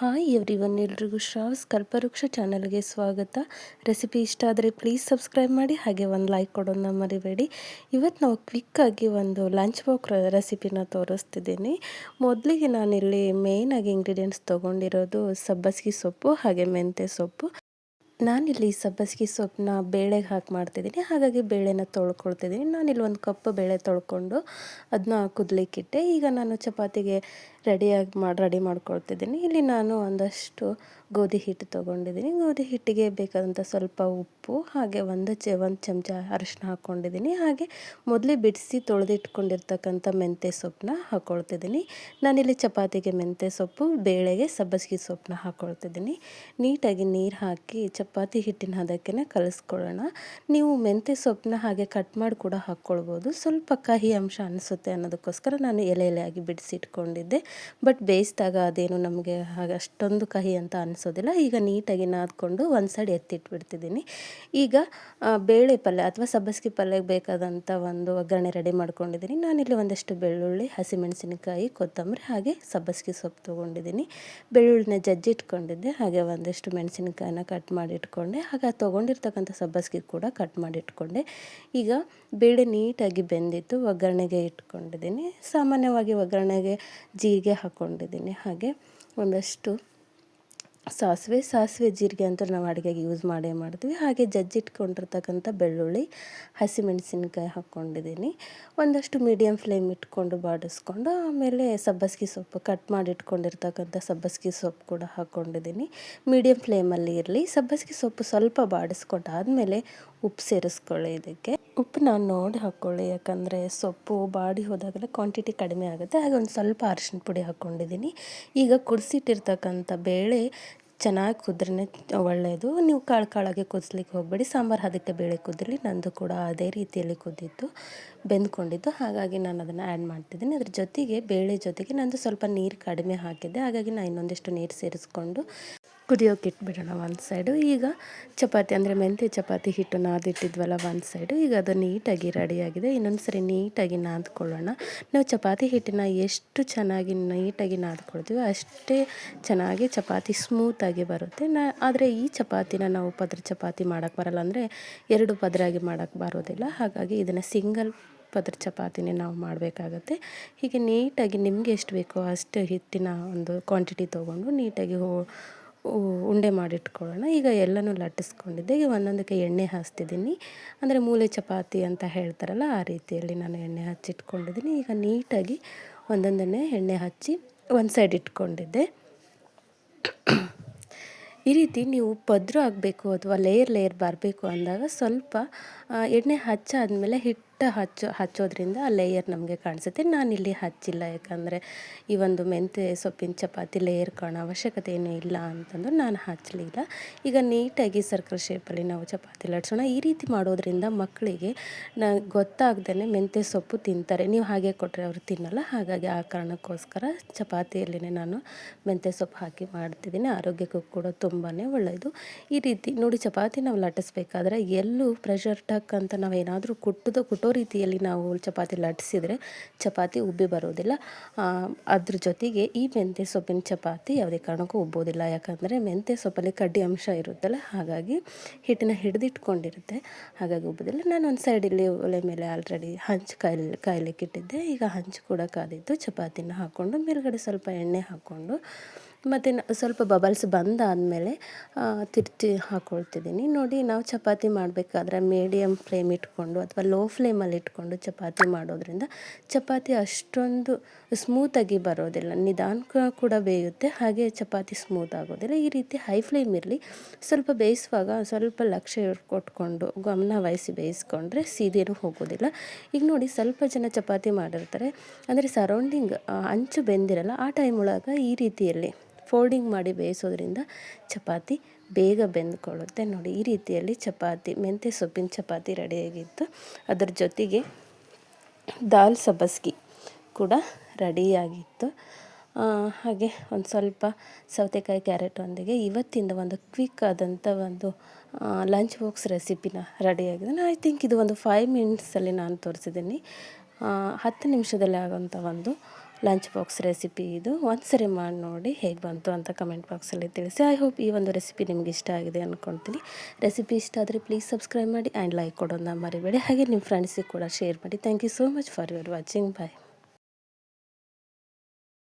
Hi every one ಎಲ್ರಿಗೂ ಶ್ರಾವ್ಸ್ ಕಲ್ಪವೃಕ್ಷ ಚಾನಲ್ಗೆ ಸ್ವಾಗತ. ರೆಸಿಪಿ ಇಷ್ಟ ಆದರೆ ಪ್ಲೀಸ್ ಸಬ್ಸ್ಕ್ರೈಬ್ ಮಾಡಿ, ಹಾಗೆ ಒಂದು ಲೈಕ್ ಕೊಡೋದನ್ನ ಮರಿಬೇಡಿ. ಇವತ್ತು ನಾವು ಕ್ವಿಕ್ಕಾಗಿ ಒಂದು ಲಂಚ್ ಬಾಕ್ ರೆಸಿಪಿನ ತೋರಿಸ್ತಿದ್ದೀನಿ. ಮೊದಲಿಗೆ ನಾನಿಲ್ಲಿ ಮೇಯ್ನಾಗಿ ಇಂಗ್ರೀಡಿಯೆಂಟ್ಸ್ ತೊಗೊಂಡಿರೋದು ಸಬ್ಬಸಿಗೆ ಸೊಪ್ಪು, ಹಾಗೆ ಮೆಂತ್ಯ ಸೊಪ್ಪು. ನಾನಿಲ್ಲಿ ಸಬ್ಬಸಿಗೆ ಸೊಪ್ಪನ್ನ ಬೇಳೆಗೆ ಹಾಕಿ ಮಾಡ್ತಿದ್ದೀನಿ, ಹಾಗಾಗಿ ಬೇಳೆನ ತೊಳ್ಕೊಳ್ತಿದ್ದೀನಿ. ನಾನಿಲ್ಲಿ ಒಂದು ಕಪ್ ಬೇಳೆ ತೊಳ್ಕೊಂಡು ಅದನ್ನ ಕುದಲಿಕ್ಕಿಟ್ಟೆ. ಈಗ ನಾನು ಚಪಾತಿಗೆ ರೆಡಿಯಾಗಿ ಮಾಡಿ ರೆಡಿ ಮಾಡ್ಕೊಳ್ತಿದ್ದೀನಿ. ಇಲ್ಲಿ ನಾನು ಒಂದಷ್ಟು ಗೋಧಿ ಹಿಟ್ಟು ತೊಗೊಂಡಿದ್ದೀನಿ. ಗೋಧಿ ಹಿಟ್ಟಿಗೆ ಬೇಕಾದಂಥ ಸ್ವಲ್ಪ ಉಪ್ಪು, ಹಾಗೆ ಒಂದು ಚ, ಒಂದು ಚಮಚ ಅರಿಶಿನ ಹಾಕ್ಕೊಂಡಿದ್ದೀನಿ. ಹಾಗೆ ಮೊದಲೇ ಬಿಡಿಸಿ ತೊಳೆದಿಟ್ಕೊಂಡಿರ್ತಕ್ಕಂಥ ಮೆಂತ್ಯ ಸೊಪ್ಪನ್ನ ಹಾಕ್ಕೊಳ್ತಿದ್ದೀನಿ ನಾನಿಲ್ಲಿ ಚಪಾತಿಗೆ ಮೆಂತ್ಯ ಸೊಪ್ಪು, ಬೇಳೆಗೆ ಸಬ್ಬಸಿಗೆ ಸೊಪ್ಪನ್ನ ಹಾಕ್ಕೊಳ್ತಿದ್ದೀನಿ ನೀಟಾಗಿ ನೀರು ಹಾಕಿ ಚಪಾತಿ ಹಿಟ್ಟಿನ ಹದಕ್ಕೆ ಕಲಿಸ್ಕೊಳ್ಳೋಣ. ನೀವು ಮೆಂತ್ಯ ಸೊಪ್ಪನ್ನ ಹಾಗೆ ಕಟ್ ಮಾಡಿ ಕೂಡ ಹಾಕ್ಕೊಳ್ಬೋದು. ಸ್ವಲ್ಪ ಕಹಿ ಅಂಶ ಅನಿಸುತ್ತೆ ಅನ್ನೋದಕ್ಕೋಸ್ಕರ ನಾನು ಎಲೆ ಎಲೆಯಾಗಿ ಬಿಡಿಸಿಟ್ಕೊಂಡಿದ್ದೆ. ಬಟ್ ಬೇಯಿಸಿದಾಗ ಅದೇನು ನಮಗೆ ಹಾಗೆ ಅಷ್ಟೊಂದು ಕಹಿ ಅಂತ ಅನಿಸೋದಿಲ್ಲ. ಈಗ ನೀಟಾಗಿ ನಾದ್ಕೊಂಡು ಒಂದು ಸೈಡ್ ಎತ್ತಿಟ್ಬಿಡ್ತಿದ್ದೀನಿ. ಈಗ ಬೇಳೆ ಪಲ್ಯ ಅಥವಾ ಸಬ್ಬಸಿಗೆ ಪಲ್ಯಕ್ಕೆ ಬೇಕಾದಂಥ ಒಂದು ಒಗ್ಗರಣೆ ರೆಡಿ ಮಾಡ್ಕೊಂಡಿದ್ದೀನಿ. ನಾನಿಲ್ಲಿ ಒಂದಷ್ಟು ಬೆಳ್ಳುಳ್ಳಿ, ಹಸಿಮೆಣಸಿನಕಾಯಿ, ಕೊತ್ತಂಬರಿ ಹಾಗೆ ಸಬ್ಬಸಿಗೆ ಸೊಪ್ಪು ತೊಗೊಂಡಿದ್ದೀನಿ. ಬೆಳ್ಳುಳ್ಳಿನ ಜಜ್ಜಿಟ್ಕೊಂಡಿದ್ದೆ. ಹಾಗೆ ಒಂದಷ್ಟು ಮೆಣಸಿನಕಾಯಿನ ಕಟ್ ಮಾಡಿ ಇಟ್ಕೊಂಡೆ ಹಾಗೆ ತೊಗೊಂಡಿರ್ತಕ್ಕಂಥ ಸಬ್ಬಸಿಗೆ ಕೂಡ ಕಟ್ ಮಾಡಿ ಇಟ್ಕೊಂಡೆ ಈಗ ಬೇಳೆ ನೀಟಾಗಿ ಬೆಂದಿತ್ತು ಒಗ್ಗರಣೆಗೆ ಇಟ್ಕೊಂಡಿದ್ದೀನಿ. ಸಾಮಾನ್ಯವಾಗಿ ಒಗ್ಗರಣೆಗೆ ಜೀರಿಗೆ ಹಾಕ್ಕೊಂಡಿದ್ದೀನಿ ಹಾಗೆ ಒಂದಷ್ಟು ಸಾಸಿವೆ ಸಾಸಿವೆ ಜೀರಿಗೆ ಅಂತ ನಾವು ಅಡುಗೆಗೆ ಯೂಸ್ ಮಾಡೇ ಮಾಡ್ತೀವಿ. ಹಾಗೆ ಜಜ್ಜಿಟ್ಕೊಂಡಿರ್ತಕ್ಕಂಥ ಬೆಳ್ಳುಳ್ಳಿ, ಹಸಿಮೆಣಸಿನ್ಕಾಯಿ ಹಾಕ್ಕೊಂಡಿದ್ದೀನಿ ಒಂದಷ್ಟು ಮೀಡಿಯಮ್ ಫ್ಲೇಮ್ ಇಟ್ಕೊಂಡು ಬಾಡಿಸ್ಕೊಂಡು ಆಮೇಲೆ ಸಬ್ಬಸಿಗೆ ಸೊಪ್ಪು ಕಟ್ ಮಾಡಿ ಇಟ್ಕೊಂಡಿರ್ತಕ್ಕಂಥ ಸಬ್ಬಸಿಗೆ ಸೊಪ್ಪು ಕೂಡ ಹಾಕ್ಕೊಂಡಿದ್ದೀನಿ ಮೀಡಿಯಮ್ ಫ್ಲೇಮಲ್ಲಿ ಇರಲಿ. ಸಬ್ಬಸಿಗೆ ಸೊಪ್ಪು ಸ್ವಲ್ಪ ಬಾಡಿಸ್ಕೊಂಡಾದಮೇಲೆ ಉಪ್ಪು ಸೇರಿಸ್ಕೊಳ್ಳಿ ಇದಕ್ಕೆ. ಉಪ್ಪು ನಾನು ನೋಡಿ ಹಾಕ್ಕೊಳ್ಳಿ ಯಾಕಂದರೆ ಸೊಪ್ಪು ಬಾಡಿ ಹೋದಾಗಲೇ ಕ್ವಾಂಟಿಟಿ ಕಡಿಮೆ ಆಗುತ್ತೆ. ಹಾಗೆ ಒಂದು ಸ್ವಲ್ಪ ಅರಿಶಿನ ಪುಡಿ ಹಾಕ್ಕೊಂಡಿದ್ದೀನಿ ಈಗ ಕುದಿಸಿಟ್ಟಿರ್ತಕ್ಕಂಥ ಬೇಳೆ ಚೆನ್ನಾಗಿ ಕುದ್ರೆ ಒಳ್ಳೆಯದು ನೀವು ಕಾಳು ಕಾಳಾಗಿ ಕುದಿಸ್ಲಿಕ್ಕೆ ಹೋಗಬೇಡಿ. ಸಾಂಬಾರು ಅದಕ್ಕೆ ಬೇಳೆ ಕುದಿರಲಿ, ನಂದು ಕೂಡ ಅದೇ ರೀತಿಯಲ್ಲಿ ಕುದ್ದಿತ್ತು ಬೆಂದ್ಕೊಂಡಿದ್ದು. ಹಾಗಾಗಿ ನಾನು ಅದನ್ನು ಆ್ಯಡ್ ಮಾಡ್ತಿದ್ದೀನಿ. ಅದ್ರ ಜೊತೆಗೆ, ಬೇಳೆ ಜೊತೆಗೆ ನಂದು ಸ್ವಲ್ಪ ನೀರು ಕಡಿಮೆ ಹಾಕಿದ್ದೆ. ಹಾಗಾಗಿ ನಾನು ಇನ್ನೊಂದಿಷ್ಟು ನೀರು ಸೇರಿಸ್ಕೊಂಡು ಕುದಿಯೋಕೆ ಇಟ್ಬಿಡೋಣ ಒಂದು ಸೈಡು ಈಗ ಚಪಾತಿ ಅಂದರೆ ಮೆಂತ್ಯ ಚಪಾತಿ ಹಿಟ್ಟು ನಾದಿಟ್ಟಿದ್ವಲ್ಲ ಒಂದು ಸೈಡು ಈಗ ಅದು ನೀಟಾಗಿ ರೆಡಿಯಾಗಿದೆ ಇನ್ನೊಂದು ಸರಿ ನೀಟಾಗಿ ನಾದ್ಕೊಳ್ಳೋಣ. ನಾವು ಚಪಾತಿ ಹಿಟ್ಟನ್ನ ಎಷ್ಟು ಚೆನ್ನಾಗಿ ನೀಟಾಗಿ ನಾದ್ಕೊಳ್ತೀವಿ ಅಷ್ಟೇ ಚೆನ್ನಾಗಿ ಚಪಾತಿ ಸ್ಮೂತಾಗಿ ಬರುತ್ತೆ. ನಾ, ಆದರೆ ಈ ಚಪಾತಿನ ನಾವು ಪದ್ರ ಚಪಾತಿ ಮಾಡೋಕ್ಕೆ ಬರಲ್ಲ ಅಂದರೆ ಎರಡು ಪದರಾಗಿ ಮಾಡೋಕ್ಕೆ ಬರೋದಿಲ್ಲ. ಹಾಗಾಗಿ ಇದನ್ನು ಸಿಂಗಲ್ ಪದ್ರ ಚಪಾತಿನೇ ನಾವು ಮಾಡಬೇಕಾಗತ್ತೆ. ಹೀಗೆ ನೀಟಾಗಿ ನಿಮಗೆ ಎಷ್ಟು ಬೇಕೋ ಅಷ್ಟು ಹಿಟ್ಟಿನ ಒಂದು ಕ್ವಾಂಟಿಟಿ ತೊಗೊಂಡು ನೀಟಾಗಿ ಹೋ ಉಂಡೆ ಮಾಡಿಟ್ಕೊಳ್ಳೋಣ. ಈಗ ಎಲ್ಲನೂ ಲಟ್ಟಿಸ್ಕೊಂಡಿದ್ದೆ. ಈಗ ಒಂದೊಂದಕ್ಕೆ ಎಣ್ಣೆ ಹಾಸ್ತಿದ್ದೀನಿ. ಅಂದರೆ ಮೂಲೆ ಚಪಾತಿ ಅಂತ ಹೇಳ್ತಾರಲ್ಲ, ಆ ರೀತಿಯಲ್ಲಿ ನಾನು ಎಣ್ಣೆ ಹಚ್ಚಿಟ್ಕೊಂಡಿದ್ದೀನಿ. ಈಗ ನೀಟಾಗಿ ಒಂದೊಂದನ್ನೇ ಎಣ್ಣೆ ಹಚ್ಚಿ ಒಂದು ಸೈಡ್ ಇಟ್ಕೊಂಡಿದ್ದೆ. ಈ ರೀತಿ ನೀವು ಪದ್ರ ಆಗಬೇಕು ಅಥವಾ ಲೇಯರ್ ಲೇಯರ್ ಬರಬೇಕು ಅಂದಾಗ ಸ್ವಲ್ಪ ಎಣ್ಣೆ ಹಚ್ಚಾದಮೇಲೆ ಹಿಟ್ಟು ಹಚ್ಚೋ, ಹಚ್ಚೋದ್ರಿಂದ ಆ ಲೇಯರ್ ನಮಗೆ ಕಾಣಿಸುತ್ತೆ. ನಾನು ಇಲ್ಲಿ ಹಚ್ಚಿಲ್ಲ. ಯಾಕಂದರೆ ಈ ಒಂದು ಮೆಂತ್ಯ, ಸೊಪ್ಪಿನ ಚಪಾತಿ ಲೇಯರ್ ಕಾಣೋ ಅವಶ್ಯಕತೆ ಏನೂ ಇಲ್ಲ ಅಂತಂದು ನಾನು ಹಚ್ಚಲಿಲ್ಲ ಈಗ ನೀಟಾಗಿ ಸರ್ಕಲ್ ಶೇಪಲ್ಲಿ ನಾವು ಚಪಾತಿ ಲಟ್ಸೋಣ. ಈ ರೀತಿ ಮಾಡೋದ್ರಿಂದ ಮಕ್ಕಳಿಗೆ ನಾ ಗೊತ್ತಾಗ್ದೇ ಮೆಂತ್ಯ ಸೊಪ್ಪು ತಿಂತಾರೆ. ನೀವು ಹಾಗೆ ಕೊಟ್ಟರೆ ಅವರು ತಿನ್ನಲ್ಲ. ಹಾಗಾಗಿ ಆ ಕಾರಣಕ್ಕೋಸ್ಕರ ಚಪಾತಿಯಲ್ಲೇ ನಾನು ಮೆಂತ್ಯ ಸೊಪ್ಪು ಹಾಕಿ ಮಾಡ್ತಿದ್ದೀನಿ. ಆರೋಗ್ಯಕ್ಕೂ ಕೂಡ ತುಂಬಾ ಒಳ್ಳೆಯದು ಈ ರೀತಿ ನೋಡಿ ಚಪಾತಿ ನಾವು ಲಟ್ಟಿಸ್ಬೇಕಾದ್ರೆ ಎಲ್ಲೂ ಪ್ರೆಷರ್ ಟಕ್ ಅಂತ ನಾವು ಏನಾದರೂ ಕುಟ್ಟದ, ಕುಟ್ಟೋ ರೀತಿಯಲ್ಲಿ ನಾವು ಚಪಾತಿ ಲಟ್ಟಿಸಿದರೆ ಚಪಾತಿ ಉಬ್ಬಿ ಬರೋದಿಲ್ಲ. ಅದ್ರ ಜೊತೆಗೆ ಈ ಮೆಂತ್ಯ ಸೊಪ್ಪಿನ ಚಪಾತಿ ಯಾವುದೇ ಕಾರಣಕ್ಕೂ ಉಬ್ಬೋದಿಲ್ಲ ಯಾಕಂದರೆ ಮೆಂತ್ಯ ಸೊಪ್ಪಲ್ಲಿ ಕಡ್ಡಿ ಅಂಶ ಇರುತ್ತಲ್ಲ, ಹಾಗಾಗಿ ಹಿಟ್ಟನ್ನ ಹಿಡಿದಿಟ್ಕೊಂಡಿರುತ್ತೆ, ಹಾಗಾಗಿ ಉಬ್ಬೋದಿಲ್ಲ ನಾನು ಒಂದು ಸೈಡಲ್ಲಿ ಒಲೆ ಮೇಲೆ ಆಲ್ರೆಡಿ ಹಂಚು ಕಾಯಿಲೆ ಕಾಯ್ಲಿಕ್ಕೆ ಇಟ್ಟಿದ್ದೆ ಈಗ ಹಂಚು ಕೂಡ ಕಾದಿದ್ದು ಚಪಾತಿನ ಹಾಕ್ಕೊಂಡು, ಮೇಲ್ಗಡೆ ಸ್ವಲ್ಪ ಎಣ್ಣೆ ಹಾಕ್ಕೊಂಡು ಮತ್ತು ಸ್ವಲ್ಪ ಬಬಲ್ಸ್ ಬಂದಾದಮೇಲೆ ತಿರುಚಿ ಹಾಕ್ಕೊಳ್ತಿದ್ದೀನಿ ನೋಡಿ, ನಾವು ಚಪಾತಿ ಮಾಡಬೇಕಾದ್ರೆ ಮೀಡಿಯಮ್ ಫ್ಲೇಮ್ ಇಟ್ಕೊಂಡು ಅಥವಾ ಲೋ ಫ್ಲೇಮಲ್ಲಿ ಇಟ್ಕೊಂಡು ಚಪಾತಿ ಮಾಡೋದ್ರಿಂದ ಚಪಾತಿ ಅಷ್ಟೊಂದು ಸ್ಮೂತಾಗಿ ಬರೋದಿಲ್ಲ. ನಿಧಾನ ಕೂಡ ಬೇಯುತ್ತೆ. ಹಾಗೆ ಚಪಾತಿ ಸ್ಮೂತ್ ಆಗೋದಿಲ್ಲ. ಈ ರೀತಿ ಹೈ ಫ್ಲೇಮ್ ಇರಲಿ. ಸ್ವಲ್ಪ ಬೇಯಿಸುವಾಗ ಸ್ವಲ್ಪ ಲಕ್ಷ್ಯ ಕೊಟ್ಕೊಂಡು, ಗಮನ ವಹಿಸಿ ಬೇಯಿಸ್ಕೊಂಡ್ರೆ ಸೀದೇನೂ ಹೋಗೋದಿಲ್ಲ. ಈಗ ನೋಡಿ, ಸ್ವಲ್ಪ ಜನ ಚಪಾತಿ ಮಾಡಿರ್ತಾರೆ. ಅಂದರೆ ಸರೌಂಡಿಂಗ್ ಅಂಚು ಬೆಂದಿರಲ್ಲ, ಆ ಟೈಮ್ ಒಳಗೆ ಈ ರೀತಿಯಲ್ಲಿ ಫೋಲ್ಡಿಂಗ್ ಮಾಡಿ ಬೇಯಿಸೋದ್ರಿಂದ ಚಪಾತಿ ಬೇಗ ಬೆಂದ್ಕೊಳ್ಳುತ್ತೆ. ನೋಡಿ, ಈ ರೀತಿಯಲ್ಲಿ ಚಪಾತಿ, ಮೆಂತ್ಯ ಸೊಪ್ಪಿನ ಚಪಾತಿ ರೆಡಿಯಾಗಿತ್ತು. ಅದರ ಜೊತೆಗೆ ದಾಲ್ ಸಬ್ಬಸ್ಗಿ ಕೂಡ ರೆಡಿಯಾಗಿತ್ತು. ಹಾಗೆ ಒಂದು ಸ್ವಲ್ಪ ಸೌತೆಕಾಯಿ ಕ್ಯಾರೆಟೊಂದಿಗೆ ಇವತ್ತಿಂದ ಒಂದು ಕ್ವಿಕ್ ಆದಂಥ ಒಂದು ಲಂಚ್ ಬಾಕ್ಸ್ ರೆಸಿಪಿನ ರೆಡಿಯಾಗಿದೆ. ಐ ಥಿಂಕ್ ಇದು ಒಂದು ಫೈವ್ ಮಿನಿಟ್ಸಲ್ಲಿ ನಾನು ತೋರಿಸಿದ್ದೀನಿ. ಹತ್ತು ನಿಮಿಷದಲ್ಲಿ ಆಗೋಂಥ ಒಂದು ಲಂಚ್ ಬಾಕ್ಸ್ ರೆಸಿಪಿ ಇದು. ಒಂದು ಸರಿ ಮಾಡಿ ನೋಡಿ ಹೇಗೆ ಬಂತು ಅಂತ ಕಮೆಂಟ್ ಬಾಕ್ಸಲ್ಲಿ ತಿಳಿಸಿ. ಐ ಹೋಪ್ ಈ ಒಂದು ರೆಸಿಪಿ ನಿಮ್ಗೆ ಇಷ್ಟ ಆಗಿದೆ ಅಂದ್ಕೊಳ್ತೀನಿ ರೆಸಿಪಿ ಇಷ್ಟ ಆದರೆ ಪ್ಲೀಸ್ ಸಬ್ಸ್ಕ್ರೈಬ್ ಮಾಡಿ ಆ್ಯಂಡ್ ಲೈಕ್ ಕೊಡೋದನ್ನ ಮರಿಬೇಡಿ. ಹಾಗೆ ನಿಮ್ಮ ಫ್ರೆಂಡ್ಸಿಗೆ ಕೂಡ ಶೇರ್ ಮಾಡಿ. Thank you so much for your watching bye